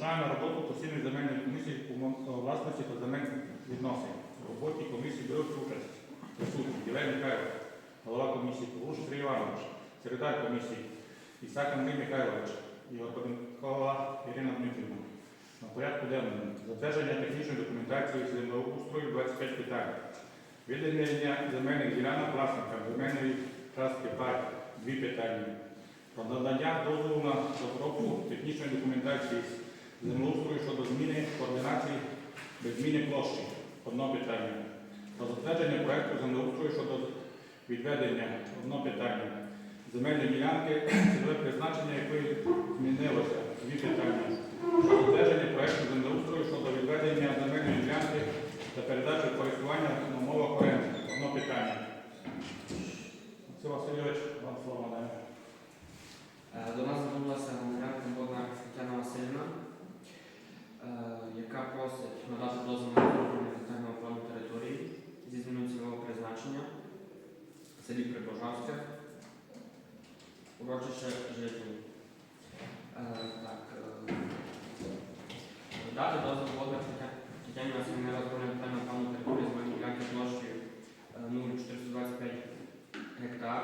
Розпочинаємо роботу постійної земельної комісії по мо- власності та земельних відносин. В роботі комісії беруть участь присутні Євген Михайло, голова комісії, Павлуш Сергій Іванович, секретар комісії, Ісак Андрій Михайлович і Горбанкова Ірина Дмитрівна. На порядку денному затвердження технічної документації землеустрою 25 питань. Виділення земельних ділянок власникам земельної частки парк дві питання. Про надання дозволу на розробку технічної документації землеустрою щодо зміни координації без зміни площі. Одно питання. Про затвердження проекту землеустрою щодо відведення. Одно питання. Земельні ділянки, цільове призначення якої змінилося. Дві питання. Про затвердження проекту землеустрою щодо відведення земельної ділянки та передачі користування на умовах оренди. Одно питання. Васильович, вам слово надаю. Е, До нас звернулася громадянка Богна Тетяна Васильівна, е, яка просить надати дозвіл на розроблення детального плану території зі зміною цільового призначення в селі Прибожавське, урочище Житні. Е, Так, е, дати дозвіл Богна Тетяні Васильівні на розроблення детального плану території з моєї ділянки площею е, 0425 гектар.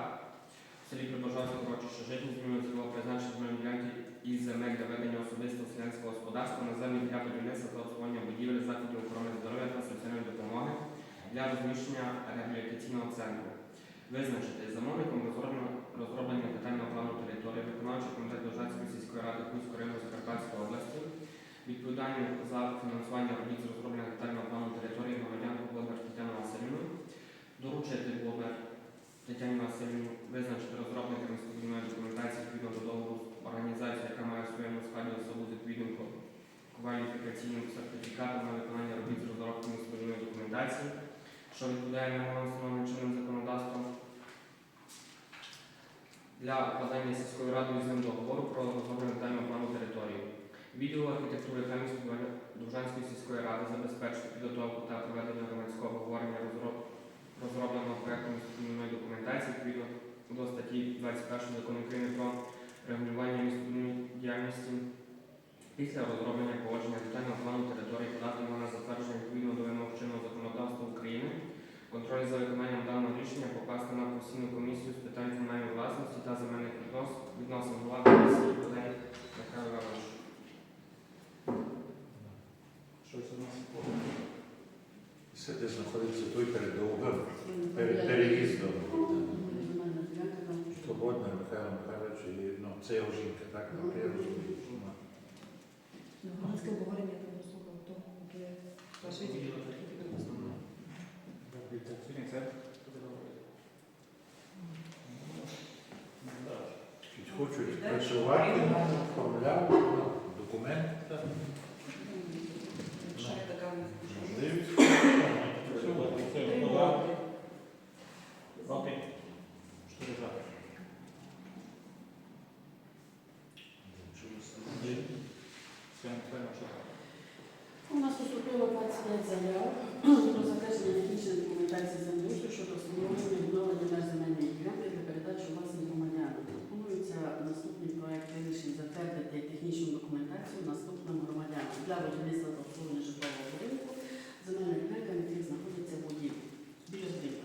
В селі Прибожавське урочище житні змінює цільового призначення земельної ділянки із земель для ведення особистого селянського господарства на землі для будівництва та обслуговування будівель, закладів охорони здоров'я та соціальної допомоги для розміщення реабілітаційного центру. Визначити. Замовником розроблення, детального плану території, виконавчий комітет Дожацької сільської ради Кузького району Закарпатської області, відповідальні за фінансування робіт з розроблення детального плану території громадянку Богдар Тетяну Васильівну, доручити Богдар Тетяні Васильівні визначити розробника містобудівної документації відповідно до договору з організацією, яка має в своєму складі особу з відповідним кваліфікаційним сертифікатом на виконання робіт з розробки містобудівної документації, що відповідає вимогам встановленим чинним законодавством для укладання сільською радою з ним договору про розроблення детального плану території. Відділ архітектури та Довжанської сільської ради забезпечити підготовку та проведення громадського обговорення розроб розробленого проекту містобудівної документації відповідно до статті 21 закону України про регулювання містобудівної діяльності після розроблення погодження детального плану території подати на затвердження відповідно до вимог чинного законодавства України. Контроль за виконанням даного рішення покласти на постійну комісію з питань комунальної власності та земельних віднос- відносин голова комісії Олег Михайло Іванович. Щось у нас Все, де знаходиться той передовгом, перед переїздом. Свободна Михайло Михайлович, ну, це його жінка, так, ну, я розумію. Громадське обговорення там дослухав того, де ваша Хочуть працювати, оформляти документи, можливість. Це голова. Проти? Чотири за. Все, Михайло, що? У нас 25 заяв про затвердження технічної документації землеустрою щодо встановлення відновлення меж земельної ділянки для передачі у власність громадянам. Пропонується наступний проект вирішень затвердити технічну документацію наступним громадянам для будівництва та обслуговування житлового будинку земельна ділянка, на яких знаходиться будівлі. Біля будинку.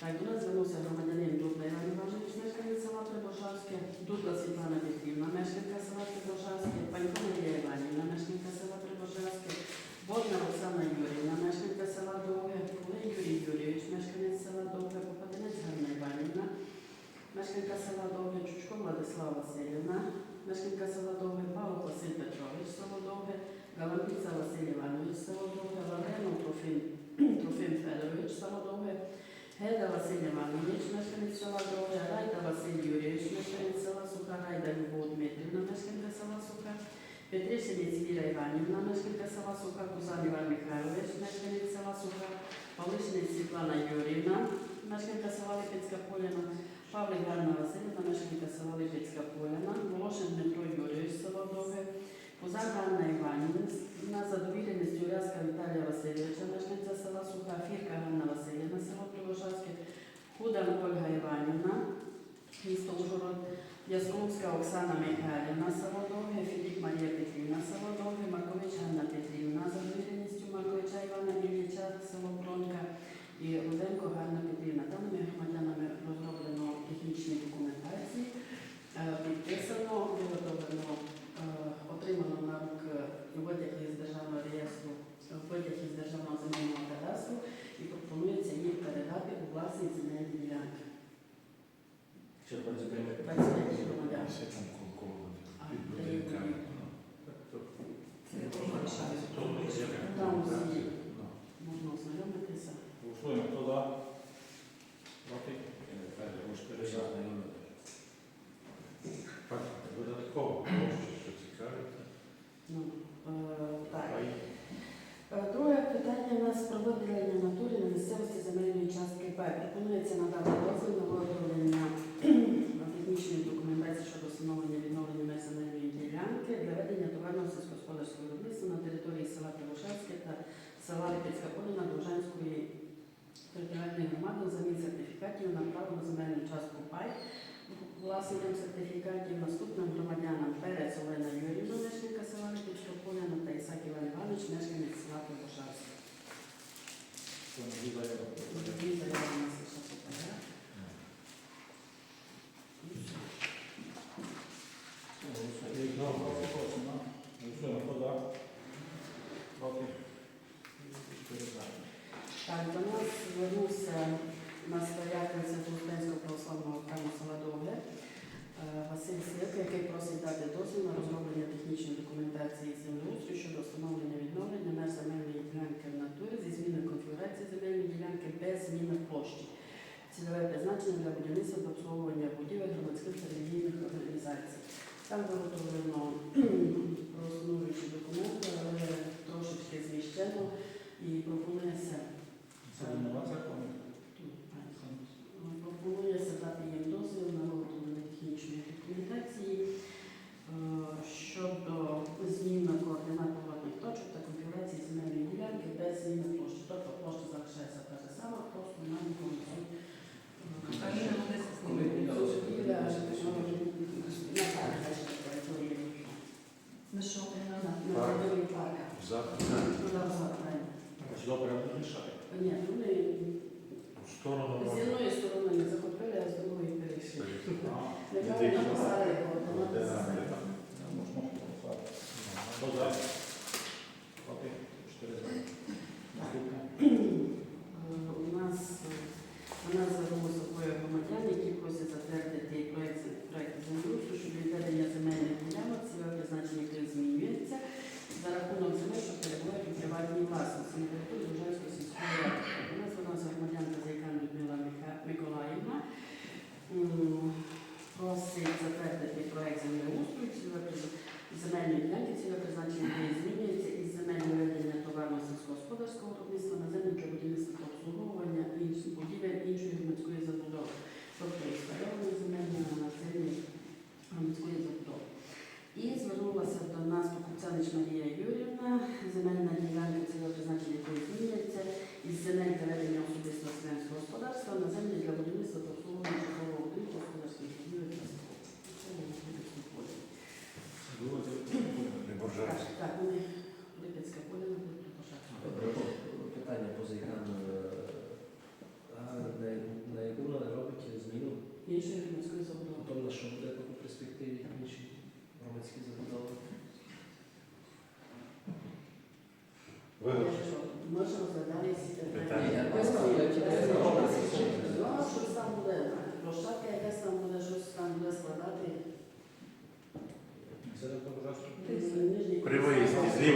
Так, до нас звернувся громадянин Дудла Іван Іванович, мешканець села Прибожавське, Дудла Світлана Петрівна, мешканка села Прибожавське, Панько Марія Іванівна, мешканка села Прибожавське, Бодна села Липецька Поляна, Волошин Дмитро Юрійович, село Довге, Козак Ганна Іванівна, задовіленість Урязка Віталія Васильовича, мешканця села Суха, Фірка Ганна Васильівна, село Привожацьке, худа Ольга Іванівна, місто Ужгород, Ясковська Оксана Михайлівна, село Довге, Філіп Марія Петрівна, село Довге, Маркович Ганна Петрівна, задовіленістю Марковича Івана Мільнича, село Бронка і Руденко Ганна Петрівна. Даними громадянами розроблено технічний документ. Е, підписано. виділення натурі на місцевості земельної частки Б. Пропонується надати дозвіл на виготовлення технічної документації щодо встановлення відновлення меж ділянки для ведення товарного сільськогосподарського виробництва на території села Кривошевське та села Липецька Поліна Довжанської територіальної громади замін сертифікатів на право на земельну частку пай власникам сертифікатів наступним громадянам Перець Олена Юрівна, мешканка села Липецька Поляна та Ісак Іван Іванович, мешканець села Кривошевське. Що не відає. йде зміна площі. Цільове призначення для будівництва та обслуговування будівель громадських та релігійних організацій. Там виготовлено проіснуючі документи, але трошечки зміщено і пропонується. Це нова закону? Пропонується дати їм дозвіл на виготовлення технічної документації е, щодо. Дитина.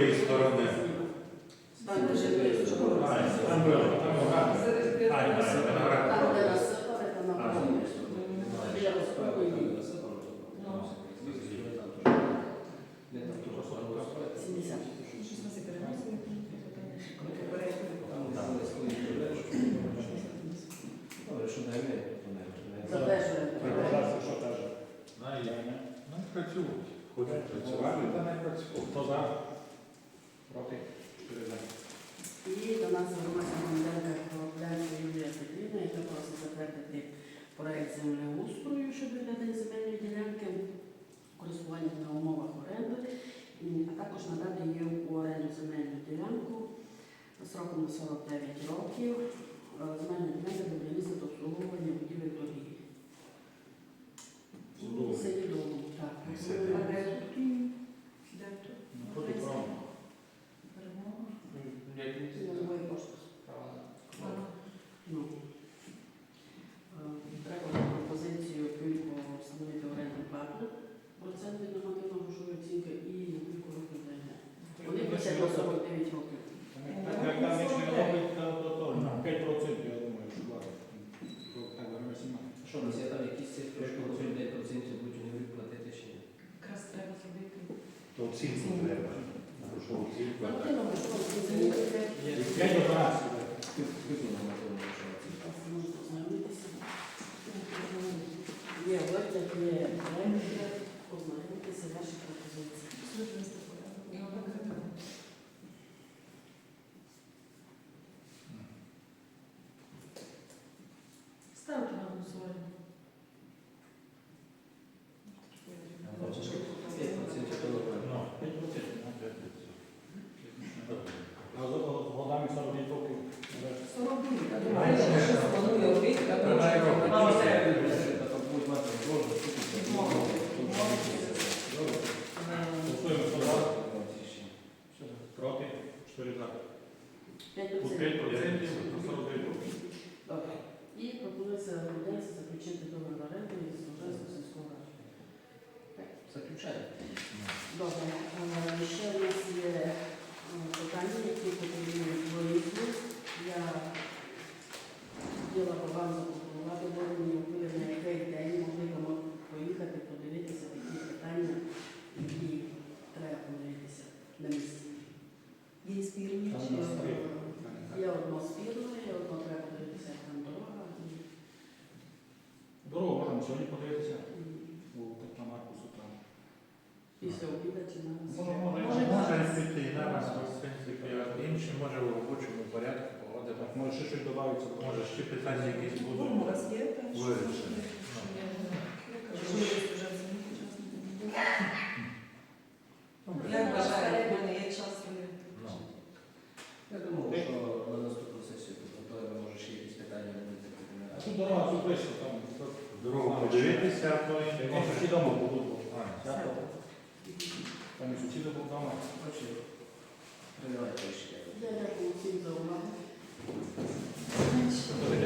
лівої сторони. Там було, там багато. Ай, ай, ай, ай. Працюють. Хочуть працювати, та не працюють. Хто за? Проти? І до нас звернулася громадянка Колобленка Юлія Петрівна, яка просить затвердити проект землеустрою щоб відведення земельної ділянки користування на умовах оренди, а також надати її у оренду земельну ділянку сроком на 49 років. Е, земельна ділянка для будівництва та обслуговування будівель торгівлі. Це відомо, так. Де то? ladies. Проектът не е приемен. Ознайомете се вашата позиция. Заключаю. Добре. Е, Ще у нас є е, питання, які потрібні виїзду. Я хотіла вам запропонувати виявлення впливу, на який день могли б ми поїхати подивитися такі питання, які треба подивитися на місці. Є спірні Там чи у нас три. Є одно спірне, є одно треба подивитися, як там дорога. і- Дорогу можемо сьогодні подивитися. і У на Маркусу там. Після обіду чи на Може, може, Може, Може піти і на нас, в принципі, а інші може в робочому порядку погодити. Може ще щось додається. Може ще питання якісь Ну, у будуть вас є вирішені. вже? Як вважаєте, в мене є час, коли Ну. Я думаю, що на наступну сесію підготуємо, може ще якісь питання будуть А тут дорога тут близько, там. Дорогу подивитися, а то і Там сусіда був тут. А, Там і сусіда був